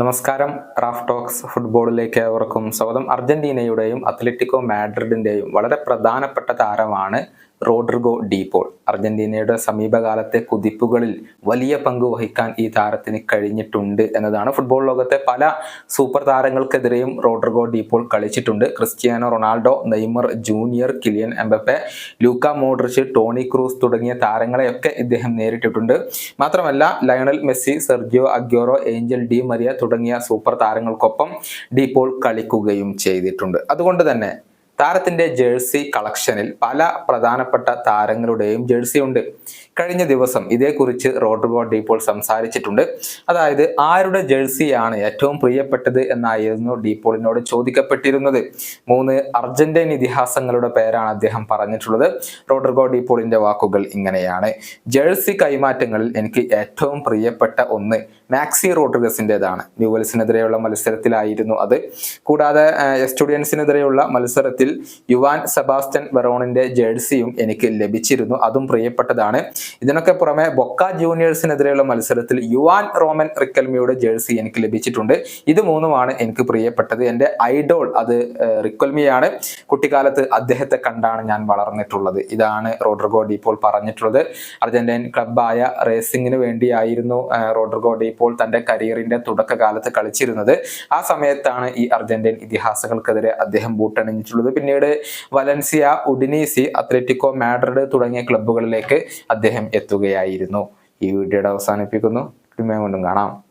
നമസ്കാരം. Raf talks ഫുട്ബോളിലേക്ക് ഏവർക്കും സ്വാഗതം. അർജന്റീനയുടെയും അത്ലറ്റിക്കോ മാഡ്രിഡിന്റെയും വളരെ പ്രധാനപ്പെട്ട താരമാണ് റോഡ്രിഗോ ഡീപോൾ അർജന്റീനയുടെ സമീപകാലത്തെ കുതിപ്പുകളിൽ വലിയ പങ്ക് വഹിക്കാൻ ഈ താരത്തിന് കഴിഞ്ഞിട്ടുണ്ട് എന്നതാണ് ഫുട്ബോൾ ലോകത്തെ പല സൂപ്പർ താരങ്ങൾക്കെതിരെയും റോഡ്രിഗോ ഡീപോൾ കളിച്ചിട്ടുണ്ട്. Cristiano Ronaldo Neymar junior Kylian Mbappe Luka Modric Toni Kroos തുടങ്ങിയ താരങ്ങളെയൊക്കെ ഇദ്ദേഹം നേരിട്ടിട്ടുണ്ട്. മാത്രമല്ല Lionel Messi Sergio Aguero Angel Di Maria തുടങ്ങിയ സൂപ്പർ താരങ്ങൾക്കൊപ്പം ഡീപോൾ കളിക്കുകയും ചെയ്തിട്ടുണ്ട്. അതുകൊണ്ട് തന്നെ താരത്തിന്റെ ജേഴ്സി കളക്ഷനിൽ പല പ്രധാനപ്പെട്ട താരങ്ങളുടെയും ജേഴ്സി ഉണ്ട്. കഴിഞ്ഞ ദിവസം ഇതേക്കുറിച്ച് റോഡ്രിഗോ ഡീപോൾ സംസാരിച്ചിട്ടുണ്ട്. അതായത് ആരുടെ ജേഴ്സിയാണ് ഏറ്റവും പ്രിയപ്പെട്ടത് എന്നായിരുന്നു ഡീപോളിനോട് ചോദിക്കപ്പെട്ടിരുന്നത്. മൂന്ന് അർജന്റീൻ ഇതിഹാസങ്ങളുടെ പേരാണ് അദ്ദേഹം പറഞ്ഞിട്ടുള്ളത്. റോഡ്രിഗോ ഡീപോളിന്റെ വാക്കുകൾ ഇങ്ങനെയാണ്. ജേഴ്സി കൈമാറ്റങ്ങളിൽ എനിക്ക് ഏറ്റവും പ്രിയപ്പെട്ട ഒന്ന് മാക്സി റോഡ്രിഗസിന്റെതാണ് ന്യൂവൽസിനെതിരെയുള്ള മത്സരത്തിലായിരുന്നു അത്. കൂടാതെ എസ്റ്റുഡിയൻസിനെതിരെയുള്ള മത്സരത്തിൽ യുവാൻ സെബാസ്റ്റൻ വെറോണിന്റെ ജേഴ്സിയും എനിക്ക് ലഭിച്ചിരുന്നു. അതും പ്രിയപ്പെട്ടതാണ്. ഇതിനൊക്കെ പുറമെ ബൊക്ക ജൂനിയേഴ്സിനെതിരെയുള്ള മത്സരത്തിൽ യുവാൻ റോമൻ റിക്കൽമിയുടെ ജേഴ്സി എനിക്ക് ലഭിച്ചിട്ടുണ്ട്. ഇത് മൂന്നുമാണ് എനിക്ക് പ്രിയപ്പെട്ടത്. എന്റെ ഐഡോൾ അത് റിക്കൽമിയാണ്. കുട്ടിക്കാലത്ത് അദ്ദേഹത്തെ കണ്ടാണ് ഞാൻ വളർന്നിട്ടുള്ളത്. ഇതാണ് റോഡ്രിഗോ ഇപ്പോൾ പറഞ്ഞിട്ടുള്ളത്. അർജന്റീൻ ക്ലബായ റേസിംഗിന് വേണ്ടിയായിരുന്നു റോഡ്രിഗോ ഡീപോൾ തന്റെ കരിയറിന്റെ തുടക്കകാലത്ത് കളിച്ചിരുന്നത്. ആ സമയത്താണ് ഈ അർജന്റീൻ ഇതിഹാസങ്ങൾക്കെതിരെ അദ്ദേഹം ബൂട്ടണിഞ്ഞിട്ടുള്ളത്. പിന്നീട് വലൻസിയ ഉഡിനീസി അത്ലറ്റിക്കോ മാഡ്രിഡ് തുടങ്ങിയ ക്ലബ്ബുകളിലേക്ക് അദ്ദേഹം എത്തുകയായിരുന്നു. ഈ വീഡിയോയുടെ അവസാനിപ്പിക്കുന്നു. കൊണ്ടും കാണാം.